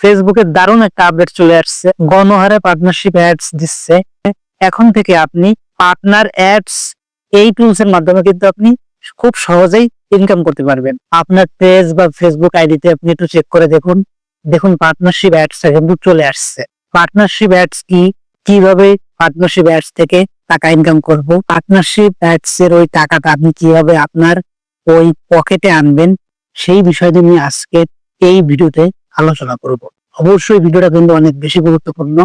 ফেসবুকে দারুণ একটা আপডেট চলে আসছে। গণহারে পার্টনারশিপ অ্যাডস দিচ্ছে। এখন থেকে আপনি পার্টনার অ্যাডস এই টুলস এর মাধ্যমে কিন্তু আপনি খুব সহজেই ইনকাম করতে পারবেন। আপনার পেজ বা ফেসবুক আইডিতে আপনি একটু চেক করে দেখুন। দেখুন পার্টনারশিপ অ্যাডস কিন্তু চলে আসছে। পার্টনারশিপ অ্যাডস কি? কীভাবে পার্টনারশিপ অ্যাডস থেকে টাকা ইনকাম করব? পার্টনারশিপ অ্যাডস এর ওই টাকাটা আপনি কীভাবে আপনার ওই পকেটে আনবেন? সেই বিষয়টি নিয়ে আজকে এই ভিডিওতে আলোচনা করব। অবশ্যই ভিডিওটা কিন্তু অনেক বেশি গুরুত্বপূর্ণ।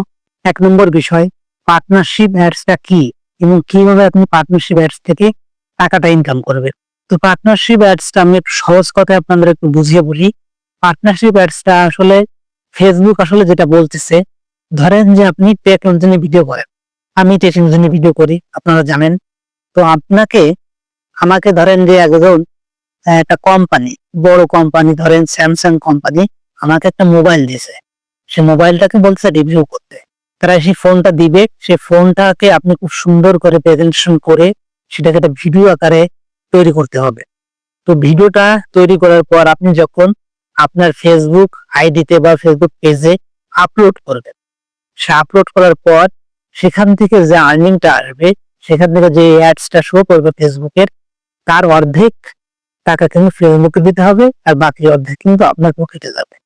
এক নম্বর বিষয় পার্টনারশিপ অ্যাডসটা কি এবং কীভাবে আপনি পার্টনারশিপ অ্যাডস থেকে টাকাটা ইনকাম করবেন? তো পার্টনারশিপ অ্যাডসটা আমি একটু সহজ কথায় আপনাদের একটু বুঝিয়ে বলি। পার্টনারশিপ অ্যাডসটা আসলে ফেসবুক আসলে যেটা বলতেছে, ধরেন যে আপনি টেকনোলজি ভিডিও করেন। আমি টেকনোলজি ভিডিও করি, আপনারা জানেন। তো আপনাকে, আমাকে ধরেন যে একজন একটা কোম্পানি বড় কোম্পানি ধরেন স্যামসাং কোম্পানি আমাকে একটা মোবাইল দিয়েছে। সে মোবাইলটাকে বলছে রিভিউ করতে। তারা সেই ফোনটা দিবে, সে ফোনটাকে আপনি খুব সুন্দর করে প্রেজেন্টেশন করে সেটাকে একটা ভিডিও আকারে তৈরি করতে হবে। তো ভিডিওটা তৈরি করার পর আপনি যখন আপনার ফেসবুক আইডিতে বা ফেসবুক পেজে আপলোড করবেন, সে আপলোড করার পর সেখান থেকে যে আর্নিংটা আসবে, সেখান থেকে যে অ্যাডসটা শো করবে ফেসবুকের তার অর্ধেক টাকা কিন্তু ফেসবুকে দিতে হবে আর বাকি অর্ধেক কিন্তু আপনার পকেটে যাবে।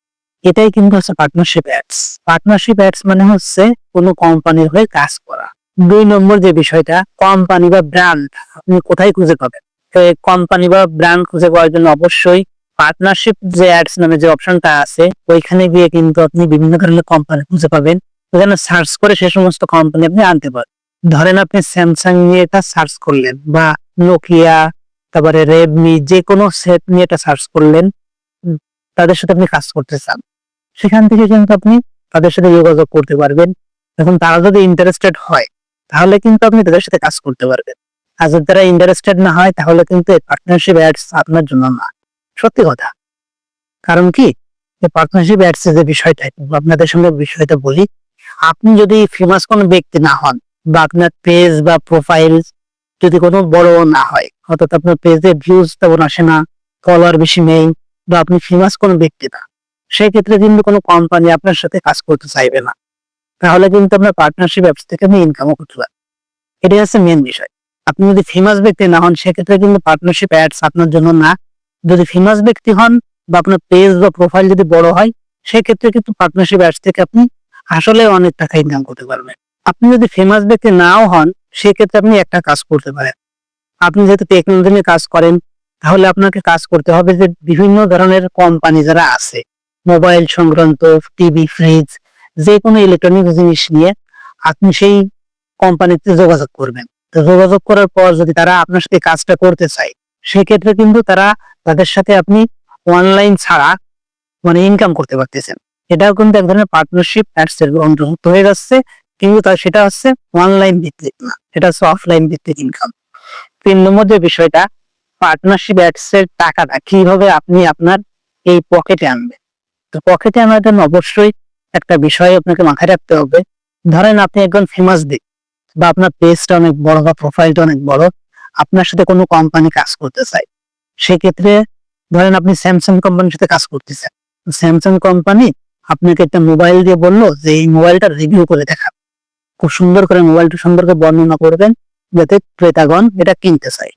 এটাই কিন্তু হচ্ছে পার্টনারশিপ অ্যাডস পার্টনারশিপ অ্যাডস মানে হচ্ছে কোনো কোম্পানির হয়ে কাজ করা। দুই নম্বর যে বিষয়টা কোম্পানি বা ব্র্যান্ড আপনি কোথায় খুঁজে পাবেন? তো কোম্পানি বা ব্র্যান্ড খুঁজে পাওয়ার জন্য অবশ্যই পার্টনারশিপ যে অ্যাডস নামে যে অপশনটা আছে, ওইখানে গিয়ে কিন্তু আপনি বিভিন্ন ধরনের কোম্পানি খুঁজে পাবেন। ওখানে সার্চ করে সে সমস্ত কোম্পানি আপনি আনতে পারেন ধরেন আপনি স্যামসাং নিয়ে এটা সার্চ করলেন বা নোকিয়া তারপরে রেডমি যে কোনো সেট নিয়ে এটা সার্চ করলেন। তাদের সাথে আপনি কাজ করতে চান। সেখান থেকে কিন্তু আপনি তাদের সাথে যোগাযোগ করতে পারবেন। এখন তারা যদি ইন্টারেস্টেড হয়, তাহলে কিন্তু আপনি তাদের সাথে কাজ করতে পারবেন। আর যদি তারা ইন্টারেস্টেড না হয়, তাহলে কিন্তু এই পার্টনারশিপ অ্যাডস আপনার জন্য না। সত্যি কথা। কারণ কি? পার্টনারশিপ অ্যাডস যে বিষয়টা, আপনাদের সঙ্গে বিষয়টা বলি। আপনি যদি ফেমাস কোনো ব্যক্তি না হন, বা আপনার পেজ বা প্রোফাইল যদি কোনো বড় না হয়, অর্থাৎ আপনার পেজে ভিউজ তেমন আসে না ফলোয়ার বেশি নেই বা আপনি ফেমাস কোনো ব্যক্তি না, সেই ক্ষেত্রে কিন্তু কোনো কোম্পানি আপনার সাথে কাজ করতে চাইবে না। তাহলে কিন্তু আপনার পার্টনারশিপ অ্যাপস থেকে আপনি ইনকামও করতে পারেন এটাই হচ্ছে মেন বিষয়। আপনি যদি ফেমাস ব্যক্তি না হন, সেক্ষেত্রে কিন্তু পার্টনারশিপ অ্যাডস আপনার জন্য না। যদি ফেমাস ব্যক্তি হন বা আপনার পেজ বা প্রোফাইল যদি বড় হয়, সেক্ষেত্রে কিন্তু পার্টনারশিপ অ্যাডস থেকে আপনি আসলে অনেক টাকা ইনকাম করতে পারবেন। আপনি যদি ফেমাস ব্যক্তি নাও হন, সেক্ষেত্রে আপনি একটা কাজ করতে পারেন। আপনি যেহেতু টেকনোলজি নিয়ে কাজ করেন তাহলে আপনাকে কাজ করতে হবে যে বিভিন্ন ধরনের কোম্পানি যারা আছে মোবাইল সংক্রান্ত টিভি ফ্রিজ যে কোনো ইলেকট্রনিক জিনিস নিয়ে আপনি সেই কোম্পানিতে যোগাযোগ করবেন। যোগাযোগ করার পর যদি তারা আপনার সাথে কাজটা করতে চায়, সেক্ষেত্রে কিন্তু তারা তাদের সাথে আপনি অনলাইন ছাড়া মানে ইনকাম করতে পারতেছেন। এটাও কিন্তু এক ধরনের পার্টনারশিপ অন্তর্ভুক্ত হয়ে যাচ্ছে, কিন্তু তার সেটা হচ্ছে অনলাইন ভিত্তিক না, এটা হচ্ছে অফলাইন ভিত্তিক ইনকাম তিন নম্বর যে বিষয়টা পার্টনারশিপ অ্যাডস এর টাকাটা কীভাবে আপনি আপনার এই পকেটে আনবেন? তো পকেটে আনার জন্য অবশ্যই একটা বিষয় আপনাকে মাথায় রাখতে হবে। ধরেন আপনি একজন ফেমাস দিক বা আপনার পেজটা অনেক বড় বা প্রোফাইলটা অনেক বড়, আপনার সাথে কোনো কোম্পানি কাজ করতে চায়। সেক্ষেত্রে ধরেন আপনি স্যামসাং কোম্পানির সাথে কাজ করতে করতেছেন স্যামসাং কোম্পানি আপনাকে একটা মোবাইল দিয়ে বলল যে এই মোবাইলটা রিভিউ করে দেখা খুব সুন্দর করে মোবাইলটা সম্পর্কে বর্ণনা করবেন যাতে ক্রেতাগণ এটা কিনতে চায়।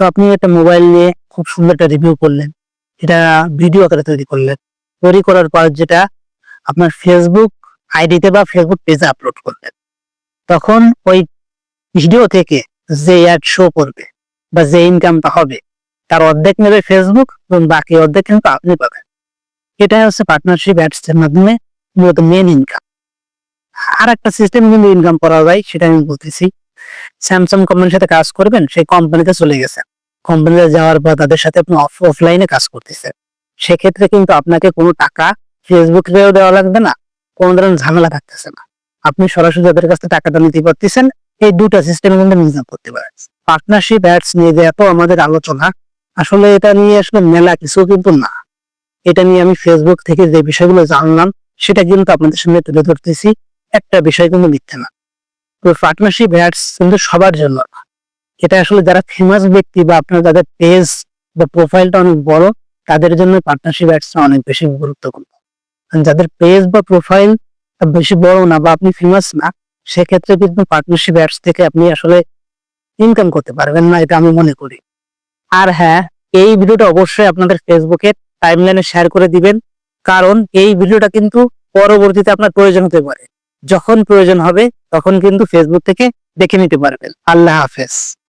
তো আপনি একটা মোবাইল নিয়ে খুব সুন্দর একটা রিভিউ করলেন। এটা ভিডিও আকারে তৈরি করলেন। তৈরি করার পর যেটা আপনার ফেসবুক আইডিতে বা ফেসবুক পেজে আপলোড করলেন। তখন ওই ভিডিও থেকে যে অ্যাড শো করবে বা যে ইনকামটা হবে, তার অর্ধেক নেবে ফেসবুক এবং বাকি অর্ধেক কিন্তু আপনি পাবেন। এটাই হচ্ছে পার্টনারশিপ অ্যাডস এর মাধ্যমে মূলত মেন ইনকাম আর একটা সিস্টেম কিন্তু ইনকাম করা যায় সেটা আমি বলতেছি। স্যামসাং কোম্পানির সাথে কাজ করবেন, সেই কোম্পানিতে চলে গেছেন কোম্পানিতে যাওয়ার পর তাদের সাথে আপনি অফলাইনে কাজ করতেছেন। সেক্ষেত্রে কিন্তু আপনাকে কোনো টাকা ফেসবুক থেকেও দেওয়া লাগবে না, কোনো ধরনের ঝামেলা থাকতেছে না। আপনি সরাসরি তাদের কাছ টাকাটা নিতে পারতেছেন, এই দুটা সিস্টেম কিন্তু ইনকাম করতে পারেন পার্টনারশিপ অ্যাডস নিয়ে যে এত আমাদের আলোচনা, আসলে এটা নিয়ে আসলে মেলা কিছু কিন্তু না। এটা নিয়ে আমি ফেসবুক থেকে যে বিষয়গুলো জানলাম, সেটা কিন্তু আপনাদের সামনে তুলে ধরতেছি। একটা বিষয় কিন্তু মিথ্যে না। তো পার্টনারশিপ অ্যাডস কিন্তু সবার জন্য। এটা আসলে যারা ফেমাস ব্যক্তি বা আপনার যাদের পেজ বা প্রোফাইলটা অনেক বড়, তাদের জন্য পার্টনারশিপ অ্যাডসটা অনেক বেশি গুরুত্বপূর্ণ। যাদের পেজ বা প্রোফাইল বেশি বড় না বা আপনি ফেমাস না, সেক্ষেত্রে কিন্তু পার্টনারশিপ অ্যাডস থেকে আপনি আসলে ইনকাম করতে পারবেন না, এটা আমি মনে করি। আর হ্যাঁ এই ভিডিওটা অবশ্যই আপনাদের ফেসবুকে টাইমলাইনে শেয়ার করে দিবেন। কারণ এই ভিডিওটা কিন্তু পরবর্তীতে আপনার প্রয়োজন হতে পারে। যখন প্রয়োজন হবে তখন কিন্তু ফেসবুক থেকে দেখে নিতে পারবেন। আল্লাহ হাফেজ।